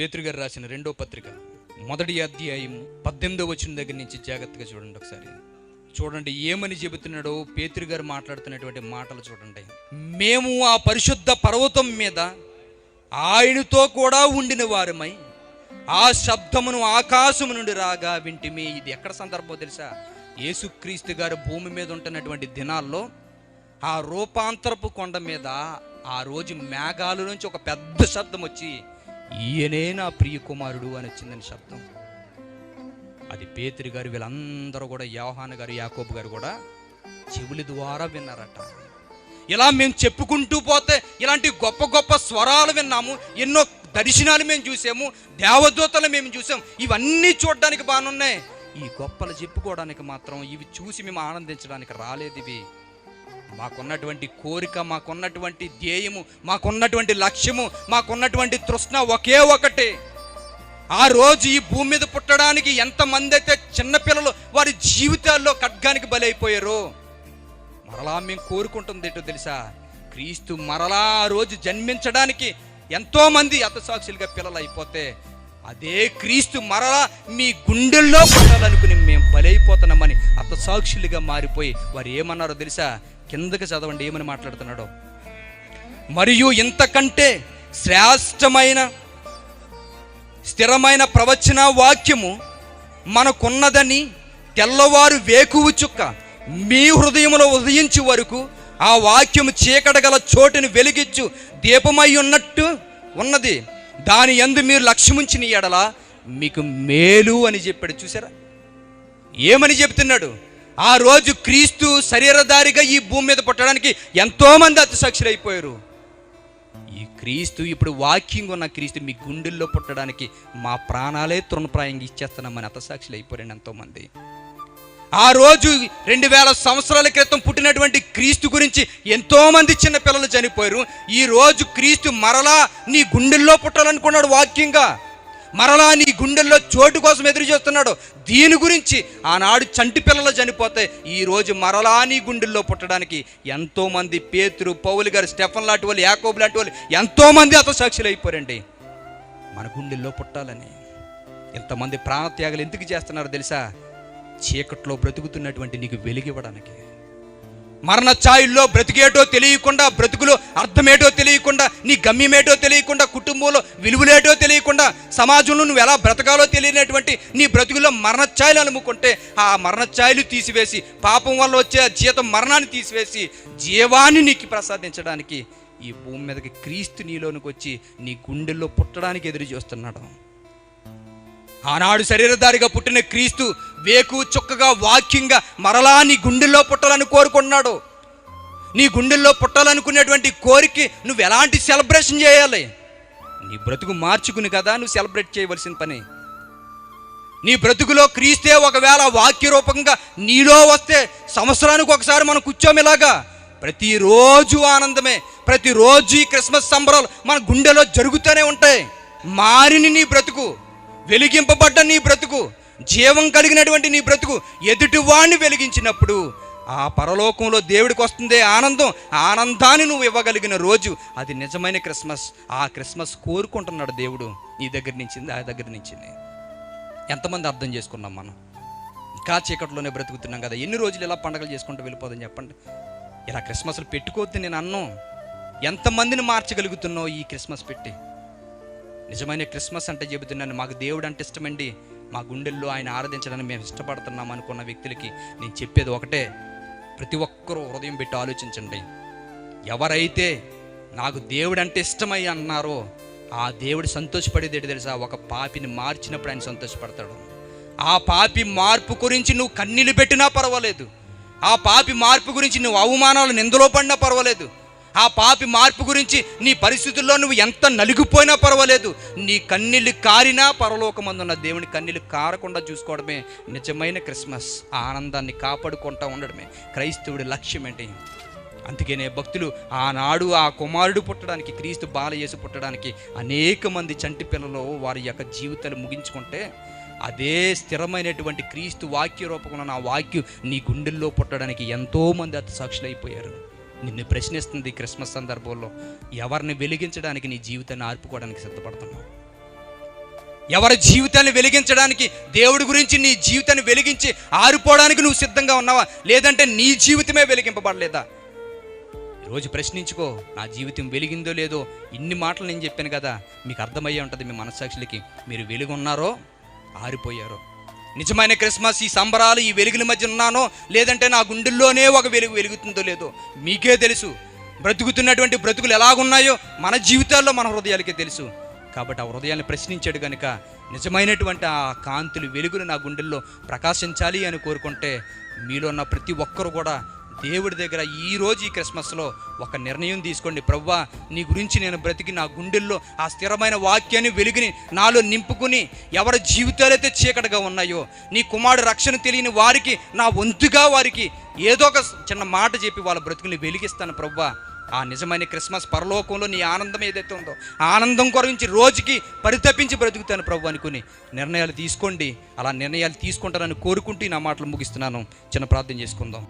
పేతృగారు రాసిన రెండో పత్రిక మొదటి అధ్యాయం పద్దెనిమిదో వచ్చిన దగ్గర నుంచి జాగ్రత్తగా చూడండి ఒకసారి. చూడండి ఏమని చెబుతున్నాడో పేతురు గారు మాట్లాడుతున్నటువంటి మాటలు చూడండి. మేము ఆ పరిశుద్ధ పర్వతం మీద ఆయనతో కూడా ఉండిన వారమై ఆ శబ్దమును ఆకాశము నుండి రాగా వింటిమి. ఇది ఎక్కడ సందర్భం తెలుసా? యేసుక్రీస్తు గారు భూమి మీద ఉంటున్నటువంటి దినాల్లో ఆ రూపాంతరపు కొండ మీద ఆ రోజు మేఘాల నుంచి ఒక పెద్ద శబ్దం వచ్చి ఈయనే నా ప్రియ కుమారుడు అని వచ్చిందని శబ్దం. అది పేతురి గారు వీళ్ళందరూ కూడా యోహాన్ గారు యాకోబు గారు కూడా చెవుల ద్వారా విన్నారట. ఇలా మేము చెప్పుకుంటూ పోతే ఇలాంటి గొప్ప గొప్ప స్వరాలు విన్నాము ఎన్నో దర్శనాలు మేము చూసాము దేవదూతలు మేము చూసాం ఇవన్నీ చూడడానికి బాగున్నాయి ఈ గొప్పలు చెప్పుకోవడానికి మాత్రం ఇవి చూసి మేము ఆనందించడానికి రాలేదు ఇవి. మాకున్నటువంటి కోరిక మాకున్నటువంటి ధ్యేయము మాకున్నటువంటి లక్ష్యము మాకున్నటువంటి తృష్ణ ఒకే ఒకటి. ఆ రోజు ఈ భూమి మీద పుట్టడానికి ఎంతమంది అయితే చిన్నపిల్లలు వారి జీవితాల్లో ఖడ్గానికి బలైపోయారు మరలా మేము కోరుకుంటుంది ఏంటో తెలుసా? క్రీస్తు మరలా ఆ రోజు జన్మించడానికి ఎంతోమంది అతసాక్షులుగా పిల్లలు అయిపోతే అదే క్రీస్తు మరలా మీ గుండెల్లో పుట్టాలనుకుని మేము బలైపోతున్నామని అతసాక్షులుగా మారిపోయి వారు ఏమన్నారో తెలుసా? కిందకి చదవండి ఏమని మాట్లాడుతున్నాడో. మరియు ఇంతకంటే శ్రేష్టమైన స్థిరమైన ప్రవచన వాక్యము మనకున్నదని తెల్లవారు వేకువు చుక్క మీ హృదయములో ఉదయించు వరకు ఆ వాక్యము చీకటగల చోటుని వెలిగించు దీపమై ఉన్నట్టు ఉన్నది. దాని యందు మీరు లక్ష్యముంచిన ఎడల మీకు మేలు అని చెప్పాడు. చూసారా ఏమని చెప్తున్నాడు? ఆ రోజు క్రీస్తు శరీరధారిగా ఈ భూమి మీద పుట్టడానికి ఎంతోమంది అతిసాక్షులైపోయారు ఈ క్రీస్తు ఇప్పుడు వాక్యంగా ఉన్న క్రీస్తు మీ గుండెల్లో పుట్టడానికి మా ప్రాణాలే తృణప్రాయంగా ఇచ్చేస్తున్నామని అతసాక్షులు అయిపోయారు ఎంతోమంది. ఆ రోజు రెండు వేల సంవత్సరాల క్రితం పుట్టినటువంటి క్రీస్తు గురించి ఎంతోమంది చిన్న పిల్లలు చనిపోయారు. ఈ రోజు క్రీస్తు మరలా నీ గుండెల్లో పుట్టాలనుకున్నాడు వాక్యంగా. మరలా నీ గుండెల్లో చోటు కోసం ఎదురు చూస్తున్నాడు. దీని గురించి ఆనాడు చంటి పిల్లలు చనిపోతే ఈరోజు మరలా నీ గుండెల్లో పుట్టడానికి ఎంతోమంది పేతురు పౌలు గారు స్టెఫన్ లాంటి వాళ్ళు యాకోబు లాంటి వాళ్ళు ఎంతోమంది అతసాక్షులు అయిపోయారండి మన గుండెల్లో పుట్టాలని ఎంతమంది ప్రాణత్యాగాలు ఎందుకు చేస్తున్నారో తెలుసా? చీకట్లో బ్రతుకుతున్నటువంటి నీకు వెలిగివ్వడానికి మరణ ఛాయిల్లో బ్రతికేటో తెలియకుండా బ్రతుకులో అర్థమేటో తెలియకుండా నీ గమ్యమేటో తెలియకుండా కుటుంబంలో విలువలేటో తెలియకుండా సమాజంలో నువ్వు ఎలా బ్రతకాలో తెలియనటువంటి నీ బ్రతుకులో మరణ ఛాయలు అలుముకుంటే ఆ మరణ ఛాయలు తీసివేసి పాపం వల్ల వచ్చే ఆ జీతం మరణాన్ని తీసివేసి జీవాన్ని నీకు ప్రసాదించడానికి ఈ భూమి మీదకి క్రీస్తు నీలోనికి వచ్చి నీ గుండెల్లో పుట్టడానికి ఎదురు చూస్తున్నాడు. ఆనాడు శరీరధారిగా పుట్టిన క్రీస్తు వేకు చుక్కగా వాక్యంగా మరలా నీ గుండెల్లో పుట్టాలని కోరుకున్నాడు నీ గుండెల్లో పుట్టాలనుకునేటువంటి కోరిక నువ్వు ఎలాంటి సెలబ్రేషన్ చేయాలి? నీ బ్రతుకు మార్చుకుని కదా నువ్వు సెలబ్రేట్ చేయవలసిన పని. నీ బ్రతుకులో క్రీస్తే ఒకవేళ వాక్య రూపంగా నీలో వస్తే సంవత్సరానికి ఒకసారి మనం కూర్చోమిలాగా ప్రతిరోజు ఆనందమే ప్రతిరోజు ఈ క్రిస్మస్ సంబరాలు మన గుండెలో జరుగుతూనే ఉంటాయి. మారిని నీ బ్రతుకు. వెలిగింపబడ్డ నీ బ్రతుకు జీవం కలిగినటువంటి నీ బ్రతుకు ఎదుటివాణ్ణి వెలిగించినప్పుడు ఆ పరలోకంలో దేవుడికి వస్తుందే ఆనందం ఆనందాన్ని నువ్వు ఇవ్వగలిగిన రోజు. అది నిజమైన క్రిస్మస్. ఆ క్రిస్మస్ కోరుకుంటున్నాడు దేవుడు. నీ దగ్గర నుంచి ఆ దగ్గర నుంచింది. ఎంతమంది అర్థం చేసుకున్నాం మనం? ఇంకా చీకట్లోనే బ్రతుకుతున్నాం కదా. ఎన్ని రోజులు ఇలా పండగలు చేసుకుంటూ వెళ్ళిపోదని చెప్పండి. ఇలా క్రిస్మస్లు పెట్టుకోవద్దు నేను అన్నం. ఎంతమందిని మార్చగలుగుతున్నావు ఈ క్రిస్మస్ పెట్టి? నిజమైన క్రిస్మస్ అంటే చెబుతున్నాను మాకు దేవుడు అంటే ఇష్టమండి. మా గుండెల్లో ఆయన ఆరాధించడానికి మేము ఇష్టపడుతున్నాం అనుకున్న వ్యక్తులకి నేను చెప్పేది ఒకటే ప్రతి ఒక్కరూ హృదయం పెట్టి ఆలోచించండి. ఎవరైతే నాకు దేవుడు అంటే ఇష్టమై అన్నారో ఆ దేవుడు సంతోషపడేది ఏంటి తెలుసా? ఒక పాపిని మార్చినప్పుడు ఆయన సంతోషపడతాడు. ఆ పాపి మార్పు గురించి నువ్వు కన్నీళ్ళు పెట్టినా పర్వాలేదు. ఆ పాపి మార్పు గురించి నువ్వు అవమానాలు నిందలో పడినా పర్వాలేదు. ఆ పాపి మార్పు గురించి నీ పరిస్థితుల్లో నువ్వు ఎంత నలిగిపోయినా పర్వాలేదు. నీ కన్నీళ్ళు కారినా పరలోకమందున్న దేవుని కన్నీళ్ళు కారకుండా చూసుకోవడమే నిజమైన క్రిస్మస్ ఆ ఆనందాన్ని కాపాడుకుంటా ఉండడమే క్రైస్తవుడి లక్ష్యం ఏంటి? అందుకనే భక్తులు ఆనాడు ఆ కుమారుడు పుట్టడానికి క్రీస్తు బాలయేసు పుట్టడానికి అనేక మంది చంటి పిల్లలు వారి యొక్క జీవితాలు ముగించుకుంటే అదే స్థిరమైనటువంటి క్రీస్తు వాక్య రూపంలో నా వాక్యం నీ గుండెల్లో పుట్టడానికి ఎంతోమంది అతి సాక్షులైపోయారు నిన్ను ప్రశ్నిస్తుంది క్రిస్మస్ సందర్భంలో. ఎవరిని వెలిగించడానికి నీ జీవితాన్ని ఆర్పుకోవడానికి సిద్ధపడుతున్నావు? ఎవరి జీవితాన్ని వెలిగించడానికి దేవుడి గురించి నీ జీవితాన్ని వెలిగించి ఆరిపోవడానికి నువ్వు సిద్ధంగా ఉన్నావా? లేదంటే నీ జీవితమే వెలిగింపబడలేదా? ఈరోజు ప్రశ్నించుకో నా జీవితం వెలిగిందో లేదో? ఇన్ని మాటలు నేను చెప్పాను కదా మీకు అర్థమయ్యే ఉంటుంది మీ మనస్సాక్షులకి. మీరు వెలుగున్నారో ఆరిపోయారో. నిజమైన క్రిస్మస్ ఈ సంబరాలు ఈ వెలుగుల మధ్య ఉన్నానో లేదంటే నా గుండెల్లోనే ఒక వెలుగు వెలుగుతుందో లేదో మీకే తెలుసు. బ్రతుకుతున్నటువంటి బ్రతుకులు ఎలాగున్నాయో మన జీవితాల్లో మన హృదయాలకే తెలుసు. కాబట్టి ఆ హృదయాన్ని ప్రశ్నించాడు కనుక నిజమైనటువంటి ఆ కాంతులు వెలుగులు నా గుండెల్లో ప్రకాశించాలి అని కోరుకుంటే మీలో ఉన్న ప్రతి ఒక్కరు కూడా దేవుడి దగ్గర ఈ రోజు ఈ క్రిస్మస్లో ఒక నిర్ణయం తీసుకోండి. ప్రవ్వా నీ గురించి నేను బ్రతికి నా గుండెల్లో ఆ స్థిరమైన వాక్యాన్ని వెలుగుని నాలో నింపుకుని ఎవరి జీవితాలైతే చీకటిగా ఉన్నాయో నీ కుమారుడు రక్షణ తెలియని వారికి నా వంతుగా వారికి ఏదో ఒక చిన్న మాట చెప్పి వాళ్ళ బ్రతుకుని వెలిగిస్తాను ప్రవ్వా. ఆ నిజమైన క్రిస్మస్ పరలోకంలో నీ ఆనందం ఏదైతే ఉందో ఆనందం కొరించి రోజుకి పరితపించి బ్రతుకుతాను ప్రభు అనుకుని నిర్ణయాలు తీసుకోండి. అలా నిర్ణయాలు తీసుకుంటారని కోరుకుంటూ నా మాటలు ముగిస్తున్నాను. చిన్న ప్రార్థన చేసుకుందాం.